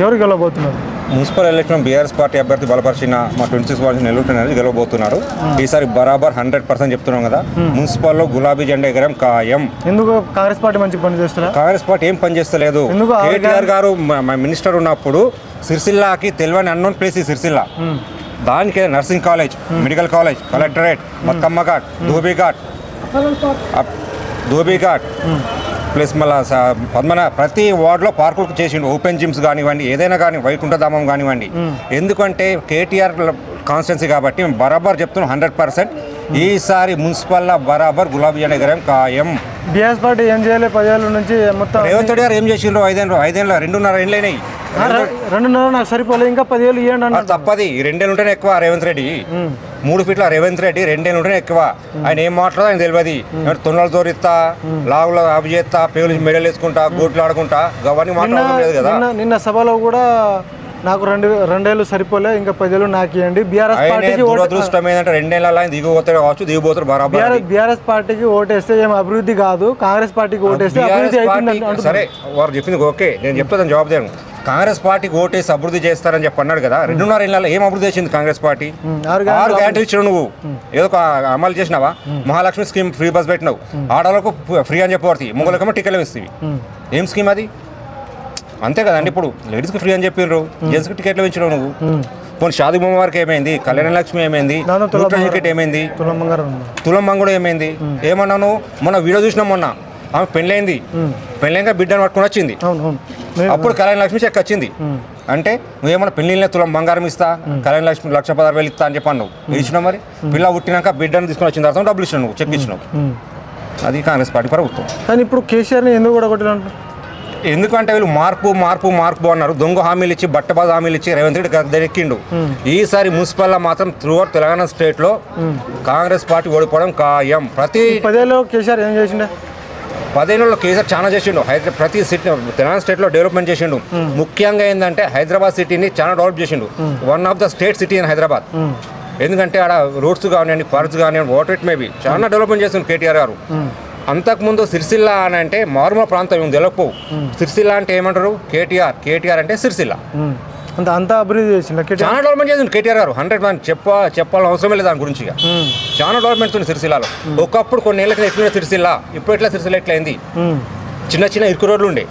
ఎవరు గెలవబోతున్నారు? Municipal election BRS party అభ్యర్థి బలపరిచిన మా ట్వంటీ సిక్స్ వార్డు నెల్లూరు అనేది గెలవబోతున్నారు. ఈసారి బరాబర్ హండ్రెడ్ పర్సెంట్ చెప్తున్నాం కదా మున్సిపల్లో గులాబీ జెండా ఎగరం ఖాయం. ఎందుకు కాంగ్రెస్ పార్టీ మంచి పని చేస్తారా కాంగ్రెస్ పార్టీ ఏం పని చేస్తలేదు. కేటీఆర్ గారు మినిస్టర్ ఉన్నప్పుడు సిరిసిల్లాకి తెలియని అన్నోన్ ప్లేస్ ఈ సిరిసిల్ల. దానికి nursing college medical college collectorate Makkamma ghat dhobi ghat. Dhobi ghat. Plus మళ్ళా పద్మన ప్రతి వార్డులో పార్కులకు చేసిండు. ఓపెన్ జిమ్స్ కానివ్వండి ఏదైనా కానీ వైకుంఠధామం కానివ్వండి. ఎందుకంటే కేటీఆర్ కాన్స్టెన్సీ కాబట్టి మేము బరాబర్ చెప్తున్నాం హండ్రెడ్ పర్సెంట్. ఈసారి మున్సిపల్లో బరాబర్ గులాబీ జెండా ఎగరం ఖాయం. బీఆర్ఎస్ పార్టీ ఏం చేయలే? పదేళ్ళ నుంచి మొత్తం రేవంత్ రెడ్డి గారు ఏం చేసిండ్రు? ఐదేళ్ళు ఐదేళ్ళు రెండున్నర రె- రెండున్నర నాకు సరిపోలే. ఇంకా పదివేలు ఇవ్వండి తప్పది. రెండేళ్ళు ఉంటేనే ఎక్కువ రేవంత్ రెడ్డి. మూడు ఫీట్ల రేవంత్ రెడ్డి రెండేళ్ళు ఎక్కువ. ఆయన ఏం మాట్లాడో ఆయన తెలియదు. తున్నలు తోరిస్తా లావులో అవి చేస్తా పేగులు మెడలు వేసుకుంటా గోట్లు ఆడుకుంటా అవన్నీ నిన్న మాట్లాడడం లేదు కదా. నిన్న సభలో కూడా నాకు రెండు రెండేళ్ళు సరిపోలే ఇంకా పదేళ్ళు నాకు ఇవ్వండి. బీఆర్ఎస్ పార్టీకి దురదృష్టం ఏంటంటే రెండేళ్ళ ఆయన దిగిపోతాడు కావచ్చు దిగిపోతాడు బరాబర్ బీఆర్ఎస్ బీఆర్ఎస్ పార్టీకి ఓటేస్తే ఏం అభివృద్ధి కాదు కాంగ్రెస్ పార్టీకి ఓటేస్తే అభివృద్ధి అవుతుంది. సరే వారు చెప్పింది ఓకే నేను చెప్తాను జవాబు కాంగ్రెస్ పార్టీకి ఓటేసి అభివృద్ధి చేస్తారని చెప్పి అన్నాడు కదా. రెండున్నర ఏళ్ళలో ఏం అభివృద్ధి చేసింది కాంగ్రెస్ పార్టీ? ఆరు గ్యారెంటీ ఇచ్చావు నువ్వు. ఏదో ఒక అమలు చేసినావా? మహాలక్ష్మి స్కీమ్ ఫ్రీ బస్ పెట్టినావు. ఆడవాళ్ళకు ఫ్రీ అని చెప్పి మొగలకేమో టికెట్లు ఇస్తాయి. ఉమ్. ఏం స్కీమ్ అది? అంతే కదండి ఇప్పుడు. లేడీస్కి ఫ్రీ అని చెప్పిండ్రు జెంట్స్కి టికెట్లు ఇచ్చినావు నువ్వు. పోనీ షాది బొమ్మ వారికి ఏమైంది? కళ్యాణ లక్ష్మి ఏమైంది? టికెట్ ఏమైంది? తులం బంగారం ఏమైంది? ఏమన్నాను మొన్న వీడియో చూసినాం మొన్న. ఆమె పెళ్ళైంది. పెళ్ళైన బిడ్డను పట్టుకొని వచ్చింది. అప్పుడు కళ్యాణ లక్ష్మి చెక్ వచ్చింది. అంటే నువ్వేమన్నా పెళ్ళిళ్ళ తులం బంగారం ఇస్తా కళ్యాణ లక్ష్మి లక్ష పదహారు వేలు ఇస్తా అని చెప్పి అన్నావు ఇచ్చినావు మరి? పిల్ల పుట్టినాక బిడ్డను తీసుకొని వచ్చిన తర్వాత డబ్బులు ఇచ్చినావు నువ్వు చెక్ ఇచ్చినావు. అది కాంగ్రెస్ పార్టీ ప్రభుత్వం కానీ ఇప్పుడు కేసీఆర్ని ఎందుకు కూడా ఎందుకంటే వీళ్ళు మార్పు మార్పు మార్పు అన్నారు. దొంగ హామీలు ఇచ్చి బట్టబాజు హామీలు ఇచ్చి రేవంత్ రెడ్డి గద్దెక్కిండు ఈసారి మున్సిపల్ మాత్రం త్రూ తెలంగాణ స్టేట్లో కాంగ్రెస్ పార్టీ ఓడిపోవడం ఖాయం. ప్రతి పదేళ్ళు కేసీఆర్ ఏం చేసిండే? పదేళ్ళలో కేసీఆర్ చాలా చేసిండు. హైదరాబాద్ ప్రతి సిటీ తెలంగాణ స్టేట్లో డెవలప్మెంట్ చేసిండు. ముఖ్యంగా ఏంటంటే హైదరాబాద్ సిటీని చాలా డెవలప్ చేసిండు. One of the state city in Hyderabad. ఎందుకంటే ఆడ రోడ్స్ కానివ్వండి పార్క్స్ కానివ్వండి వాటర్ ఇట్ మేబీ చాలా డెవలప్మెంట్ చేసిండు కేటీఆర్ గారు. అంతకుముందు సిరిసిల్ల అని అంటే మారుమూల ప్రాంతం తెలపు సిరిసిల్ల అంటే ఏమంటారు? కేటీఆర్. కేటీఆర్ అంటే సిరిసిల్ల. అంత అంతా అభివృద్ధి కేటీఆర్? చాలా డెవలప్మెంట్ చేసిండు కేటీఆర్ గారు. హండ్రెడ్ మంది చెప్ప చెప్పాలని అవసరమే లేదు దాని గురించి ఇక. చాలా డెవలప్మెంట్ ఉంది సిరిసిల్లాలో. ఒకప్పుడు కొన్ని ఏళ్ళకి ఎట్లా సిరిసిల్ల? ఇప్పుడు ఎట్లా సిరిసిల్ల ఎట్లా అయింది. చిన్న చిన్న ఇరుకు రోడ్లు ఉండే.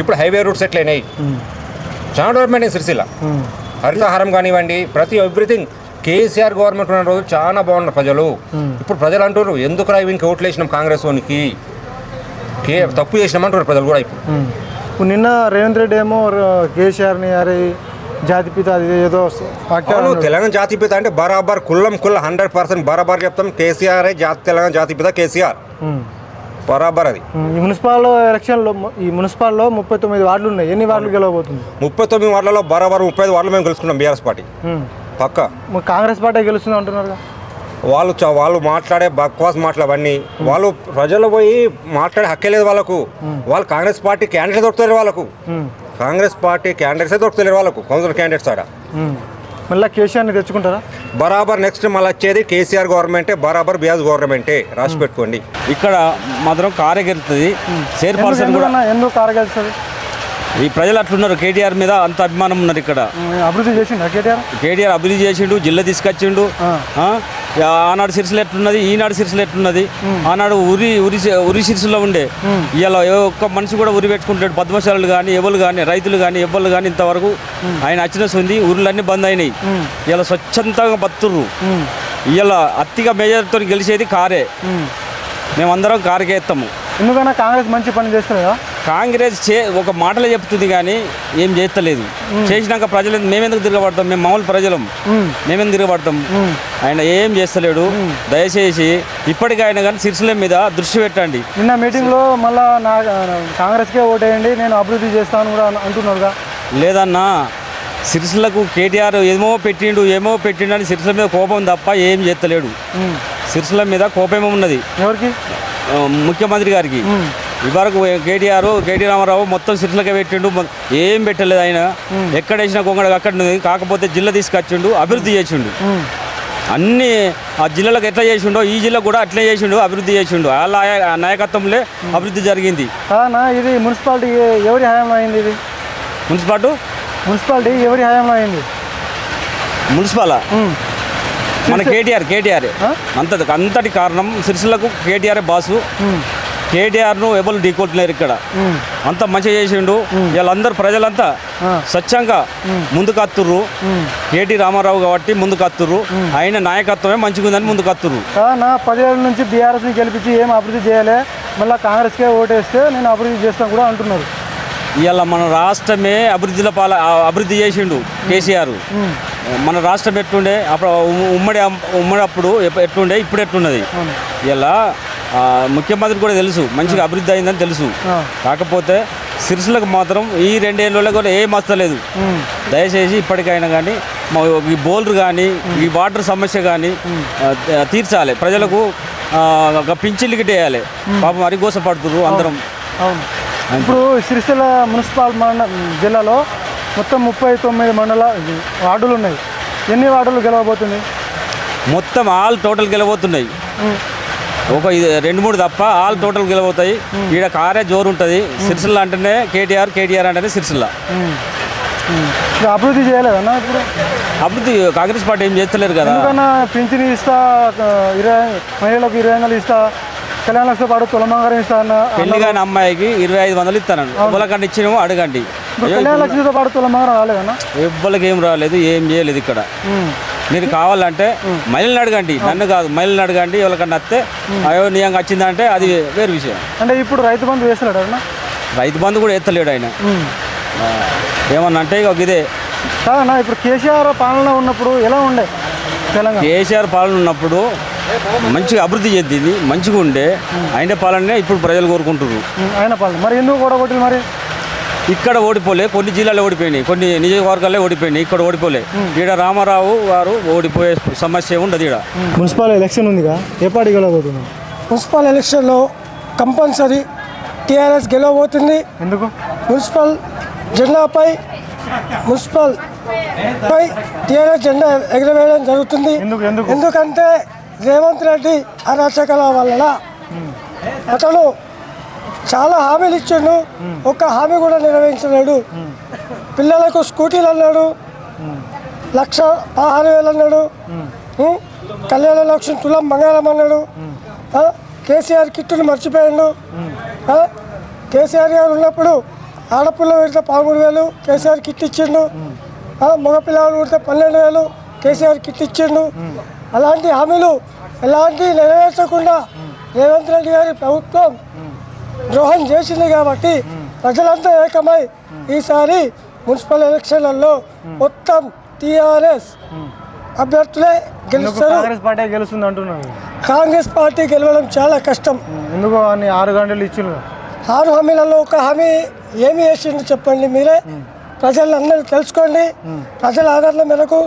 ఇప్పుడు హైవే రూట్స్ ఎట్లయినాయి? చాలా డెవలప్మెంట్ అయింది సిరిసిల్ల. హరితహారం కానివ్వండి ప్రతి ఎవ్రీథింగ్ కేసీఆర్ గవర్నమెంట్ ఉన్న రోజు చాలా బాగున్నారు ప్రజలు. ఇప్పుడు ప్రజలు అంటారు ఎందుకు రా వీనికి ఓట్లు వేసినాం కాంగ్రెస్ వానికి? కే తప్పు చేసినాం అంటారు ప్రజలు కూడా ఇప్పుడు. ఇప్పుడు నిన్న రేవంత్ రెడ్డి ఏమో కేసీఆర్ని అరే జాతిపిత అది ఏదో అవును అన్నాడు. తెలంగాణ జాతిపిత అంటే బరాబర్ కుల్లం కుల్ల హండ్రెడ్ పర్సెంట్ బరాబర్ చెప్తాం కేసీఆర్ జాతి తెలంగాణ జాతిపిత కేసీఆర్. బరాబర్ అది. ఈ మున్సిపల్ ఎలక్షన్లో ఈ మున్సిపాల్లో ముప్పై తొమ్మిది వార్డులు ఉన్నాయి ఎన్ని వార్డులు గెలవబోతుంది ముప్పై తొమ్మిది వార్డులలో బరాబర్ ముప్పై ఐదు వార్డులు మేము గెలుచుకున్నాం బీఆర్ఎస్ పార్టీ. పక్క కాంగ్రెస్ పార్టీ గెలుస్తుంది అంటున్నారు వాళ్ళు చ- వాళ్ళు మాట్లాడే బక్వాస్ మాటలు అవన్నీ. వాళ్ళు ప్రజలు పోయి మాట్లాడే హక్కే లేదు వాళ్ళకు. వాళ్ళు కాంగ్రెస్ పార్టీ క్యాండిడేట్స్ దొరుకుతారు వాళ్ళకు. కాంగ్రెస్ పార్టీ క్యాండిడేట్సే దొరుకుతలేరు వాళ్ళకు. కౌన్సిల్ క్యాండిడేట్స్ ఆడ. మళ్ళీ కేసీఆర్ని తెచ్చుకుంటారా? బరాబర్ నెక్స్ట్ మళ్ళీ వచ్చేది కేసీఆర్ గవర్నమెంటే బరాబర్ బిఆర్ గవర్నమెంటే. రాసి పెట్టుకోండి. ఇక్కడ మాత్రం కారే గెలుతుంది. చైర్పర్సన్ కూడా? ఎందుకు కారగలుస్తుంది ఈ ప్రజలు అట్లున్నారు. కేటీఆర్ మీద అంత అభిమానం ఉన్నారు ఇక్కడ. అభివృద్ధి చేసిండా కేటీఆర్? కేటీఆర్ అభివృద్ధి చేసిండు జిల్లా తీసుకొచ్చిండు? ఆనాడు సిరిసిలు ఎట్లున్నది? ఈనాడు సిరిసిలు ఎట్లున్నది? ఆనాడు ఉరి ఉరి ఉరి సిరిసిలో ఉండే. ఇలా ఏ ఒక్క మనిషి కూడా ఉరి పెట్టుకుంటాడు పద్మశాలలు కానీ ఎవరు కానీ రైతులు కానీ ఎవ్వరు కానీ ఇంతవరకు ఆయన వచ్చిన ఉంది. ఊర్లన్నీ బంద్ అయినాయి. ఇలా స్వచ్ఛందంగా బతుర్రు ఇలా అత్తిగా మెజార్టీతో గెలిచేది కారే. మేమందరం కారుకే ఎత్తాము. ఎందుకన్నా కాంగ్రెస్ మంచి పని చేస్తుందా కాంగ్రెస్ చే ఒక మాటలే చెప్తుంది కానీ ఏం చేస్తలేదు. చేసినాక ప్రజలు మేమెందుకు తిరగబడతాం? మేము మామూలు ప్రజలం. మేమెందుకు తిరగబడతాం? ఆయన ఏం చేస్తలేడు? దయచేసి ఇప్పటికీ ఆయన కానీ సిరిసిల మీద దృష్టి పెట్టండి. నిన్న మీటింగ్లో మళ్ళా నా కాంగ్రెస్కే ఓటేయండి నేను అభివృద్ధి చేస్తాను కూడా అంటున్నారుగా. లేదన్నా సిరిసిలకు కేటీఆర్ ఏమో పెట్టిండు ఏమో పెట్టిండు అని సిరిసిల మీద కోపం తప్ప ఏం చేస్తలేడు. సిరిసిల మీద కోపం ఉన్నది ఎవరికి? ముఖ్యమంత్రి గారికి. ఇవరకు కేటీఆర్ కేటీ రామారావు మొత్తం సిట్లకే పెట్టిండు. ఏం పెట్టలేదు ఆయన. ఎక్కడ వేసినా కొంగడ అక్కడ కాకపోతే జిల్లా తీసుకొచ్చిండు అభివృద్ధి చేసిండు. అన్ని ఆ జిల్లాలకు ఎట్లా చేసిండో ఈ జిల్లా కూడా అట్లే చేసిండు అభివృద్ధి చేసిండు. వాళ్ళ నాయ- నాయకత్వంలో అభివృద్ధి జరిగింది. ఇది మున్సిపాలిటీ ఎవరి హయాంలో అయింది ఇది? మున్సిపాలిటీ మున్సిపాలిటీ ఎవరి హయాంలో అయింది? మున్సిపాలా. మన కేటీఆర్ కేటీఆర్. అంత అంతటి కారణం సిరిసిల్లకు కేటీఆర్ బాసు. కేటీఆర్ను ఎవరు ఢీకొట్టలేరు ఇక్కడ. అంత మంచిగా చేసిండు. వీళ్ళందరూ ప్రజలంతా. స్వచ్ఛంగా ముందుకు అత్తుర్రు. కేటీ రామారావు కాబట్టి ముందుకు అత్తుర్రు ఆయన నాయకత్వమే మంచిగా ఉందని ముందుకు అత్తుర్రు నా పదేళ్ళ నుంచి బీఆర్ఎస్ని గెలిపించి ఏం అభివృద్ధి చేయలే. మళ్ళీ కాంగ్రెస్కే ఓటేస్తే నేను అభివృద్ధి చేస్తాను కూడా అంటున్నారు. ఇవాళ మన రాష్ట్రమే అభివృద్ధిలో పాల అభివృద్ధి చేసిండు కేసీఆర్. మన రాష్ట్రం ఎట్లుండే? అప్పుడు ఉమ్- ఉమ్మడి ఉమ్మడి అప్పుడు ఎట్లుండే? ఇప్పుడు ఎట్లున్నది ఇలా ముఖ్యమంత్రి కూడా తెలుసు. మంచిగా అభివృద్ధి అయిందని తెలుసు. కాకపోతే సిరిసిలకు మాత్రం ఈ రెండేళ్ళలో కూడా ఏం వస్తలేదు. దయచేసి ఇప్పటికైనా కానీ ఈ బోల్డర్ కానీ ఈ వాటర్ సమస్య కానీ తీర్చాలి. ప్రజలకు ఒక పింఛన్లు గిట్టేయాలి పాపం అరిగోస పడుతుర్రు అందరం. ఇప్పుడు సిరిసిల్ల మున్సిపల్ మండ జిల్లాలో మొత్తం ముప్పై తొమ్మిది మండల వార్డులు ఉన్నాయి. ఎన్ని వార్డులు గెలవబోతుంది మొత్తం ఆల్ టోటల్ గెలబోతున్నాయి ఉమ్. ఒక రెండు మూడు తప్ప ఆల్ టోటల్ గెలబోతాయి ఈడ కారే జోరు ఉంటుంది. సిరిసిల్ల అంటేనే కేటీఆర్ కేటీఆర్ అంటేనే సిరిసిల్ల. అభివృద్ధి చేయలేదన్నా ఇప్పుడు? అభివృద్ధి కాంగ్రెస్ పార్టీ ఏం చేస్తలేరు కదా. పింఛన్ ఇస్తా ఇరవై మహిళలకు ఇరవై వందలు ఇస్తా కళ్యాణ లక్ష పాటు తులమంగారం ఇస్తా అన్న పెళ్ళి కాని అమ్మాయికి ఇరవై ఐదు వందలు ఇస్తాను ఎవరికన్నా ఇచ్చినేమో అడగండి. కళ్యాణ లక్ష్మితో పాటు తులమంగారం రాలేదన్నా? ఎవ్వరికి ఏం రాలేదు ఏం చేయలేదు ఇక్కడ. మీరు కావాలంటే మహిళని అడగండి నన్ను కాదు మహిళని అడగండి ఎవరికన్నా వస్తే అయ్యో నియంగా వచ్చిందంటే అది వేరు విషయం. అంటే ఇప్పుడు రైతు బంధు వేస్తున్నాడు అన్న రైతు బంధు కూడా ఎత్తలేడు ఆయన. ఏమన్నా అంటే ఇక ఇదే. కాదన్నా ఇప్పుడు కేసీఆర్ పాలన ఉన్నప్పుడు ఎలా ఉండే తెలంగాణ? కేసీఆర్ పాలన ఉన్నప్పుడు మంచిగా అభివృద్ధి చెందింది మంచిగా ఉండే. ఆయన పాలనే ఇప్పుడు ప్రజలు కోరుకుంటున్నారు. ఆయన పాలన. మరి ఎందుకు కూడా మరి? ఇక్కడ ఓడిపోలే కొన్ని జిల్లాలో ఓడిపోయినాయి కొన్ని నియోజకవర్గాల్లో ఓడిపోయినాయి ఇక్కడ ఓడిపోలే. ఈడ రామారావు గారు ఓడిపోయే సమస్య ఉండదు ఈడ. మున్సిపల్ ఎలక్షన్ ఉందిగా ఏ పార్టీ గెలవబోతున్నాం? మున్సిపల్ ఎలక్షన్లో కంపల్సరీ టీఆర్ఎస్ గెలవబోతుంది. ఎందుకు? మున్సిపల్ జెండాపై మున్సిపల్ పై టీఆర్ఎస్ జెండా ఎగరవేయడం జరుగుతుంది. ఎందుకు ఎందుకు? ఎందుకంటే రేవంత్ రెడ్డి అరాచకాల వలన అతను చాలా హామీలు ఇచ్చిండు. ఒక్క హామీ కూడా నెరవేర్చలేడు. పిల్లలకు స్కూటీలు అన్నాడు. లక్ష పదహారు వేలు అన్నాడు? కళ్యాణ లక్ష్యం తులం బంగారం అన్నాడు? కేసీఆర్ కిట్టును మర్చిపోయాడు? కేసీఆర్ గారు ఉన్నప్పుడు ఆడపిల్ల పెడితే పదమూడు వేలు కేసీఆర్ కిట్ ఇచ్చిండు? మగపిల్లలు పెడితే పన్నెండు వేలు కేసీఆర్ కిట్ ఇచ్చిండు. అలాంటి హామీలు ఎలాంటి నెరవేర్చకుండా రేవంత్ రెడ్డి గారి ప్రభుత్వం ద్రోహం చేసింది కాబట్టి ప్రజలంతా ఏకమై ఈసారి మున్సిపల్ ఎలక్షన్లలో మొత్తం టీఆర్ఎస్ అభ్యర్థులే గెలుస్తారు. కాంగ్రెస్ పార్టీ గెలుస్తుంది అంటున్నారు? కాంగ్రెస్ పార్టీ గెలవడం చాలా కష్టం. ఎందుకు ఆరు గంటలు ఇచ్చిండ్రు? ఆరు హామీలలో ఒక హామీ ఏమి వేసిందో చెప్పండి మీరే? ప్రజలను అందరూ తెలుసుకోండి. ప్రజల ఆదరణ మేరకు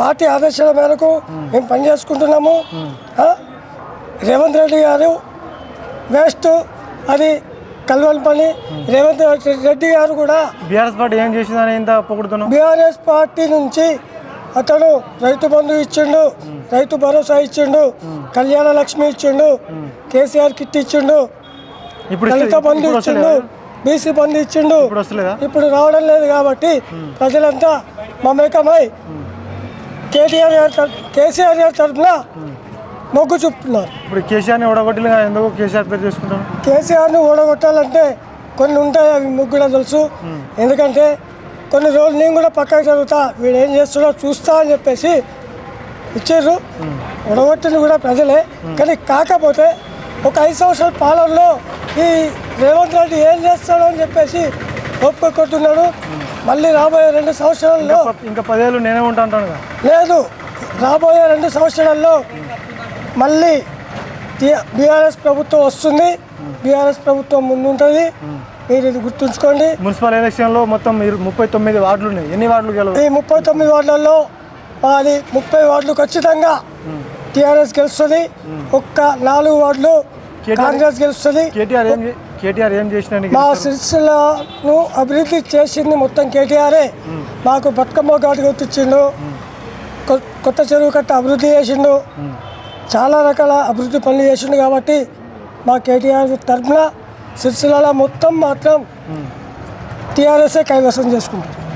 పార్టీ ఆదేశాల మేరకు మేము. పనిచేసుకుంటున్నాము. రేవంత్ రెడ్డి గారు వేస్ట్. అది కలవని పని రేవంత్ రెడ్డి గారు కూడా బీఆర్ఎస్ పార్టీ ఏం చేసిందని ఇంత పొగుడుతున్నాం బీఆర్ఎస్ పార్టీ నుంచి అతను రైతు బంధు ఇచ్చిండు రైతు భరోసా ఇచ్చిండు కళ్యాణ లక్ష్మి ఇచ్చిండు కేసీఆర్ కిట్ ఇచ్చిండు ఇప్పుడు దళిత బంధు ఇచ్చిండు? బీసీ బంధు ఇచ్చిండు. ఇప్పుడు రావడం లేదు కాబట్టి ప్రజలంతా మమేకమై కేటీఆర్ గారి కేసీఆర్ గారి తరఫున మొగ్గు చూపుతున్నారు. ఇప్పుడు కేసీఆర్ని ఓడగొట్టిలు ఎందుకు కేసీఆర్ పేరు చేసుకుంటాను కేసీఆర్ను ఓడగొట్టాలంటే కొన్ని ఉంటాయి అవి మీకు కూడా తెలుసు. ఎందుకంటే కొన్ని రోజులు నేను కూడా పక్కకు జరుగుతా వీడు ఏం చేస్తున్నా చూస్తా అని చెప్పేసి ఇచ్చారు. ఓడగొట్టింది కూడా ప్రజలే. కానీ కాకపోతే ఒక ఐదు సంవత్సరాల పాలనలో ఈ రేవంత్ రెడ్డి ఏం చేస్తాడో అని చెప్పేసి ఒప్పుకొట్టున్నాడు మళ్ళీ రాబోయే రెండు సంవత్సరాల్లో ఇంకా పదేళ్ళు నేనే ఉంటా అంటాను కదా. లేదు. రాబోయే రెండు సంవత్సరాల్లో మళ్ళీ బీఆర్ఎస్ ప్రభుత్వం వస్తుంది. బీఆర్ఎస్ ప్రభుత్వం ముందుంటుంది. మీరు ఇది గుర్తుంచుకోండి. మున్సిపల్ ఎలక్షన్లో మొత్తం ముప్పై తొమ్మిది వార్డులు ఉన్నాయి ఎన్ని వార్డులు గెలవు? ఈ ముప్పై తొమ్మిది వార్డులలో మాది ముప్పై వార్డులు ఖచ్చితంగా టీఆర్ఎస్ గెలుస్తుంది. ఒక్క నాలుగు వార్డులు కాంగ్రెస్ గెలుస్తుంది. కేటీఆర్ ఏం కేటీఆర్ ఏం చేసిన మా సిరిసిల్లను అభివృద్ధి చేసింది మొత్తం కేటీఆరే. మాకు బతుకమ్మ ఘాటు కొ- కొత్త చెరువు కట్ట అభివృద్ధి చేసిండు. చాలా రకాల అభివృద్ధి పనులు చేసిండు కాబట్టి మా కేటీఆర్ తరఫున సిరిసిల్ల మొత్తం మాత్రం టీఆర్ఎస్ఏ కైవసం చేసుకుంటారు.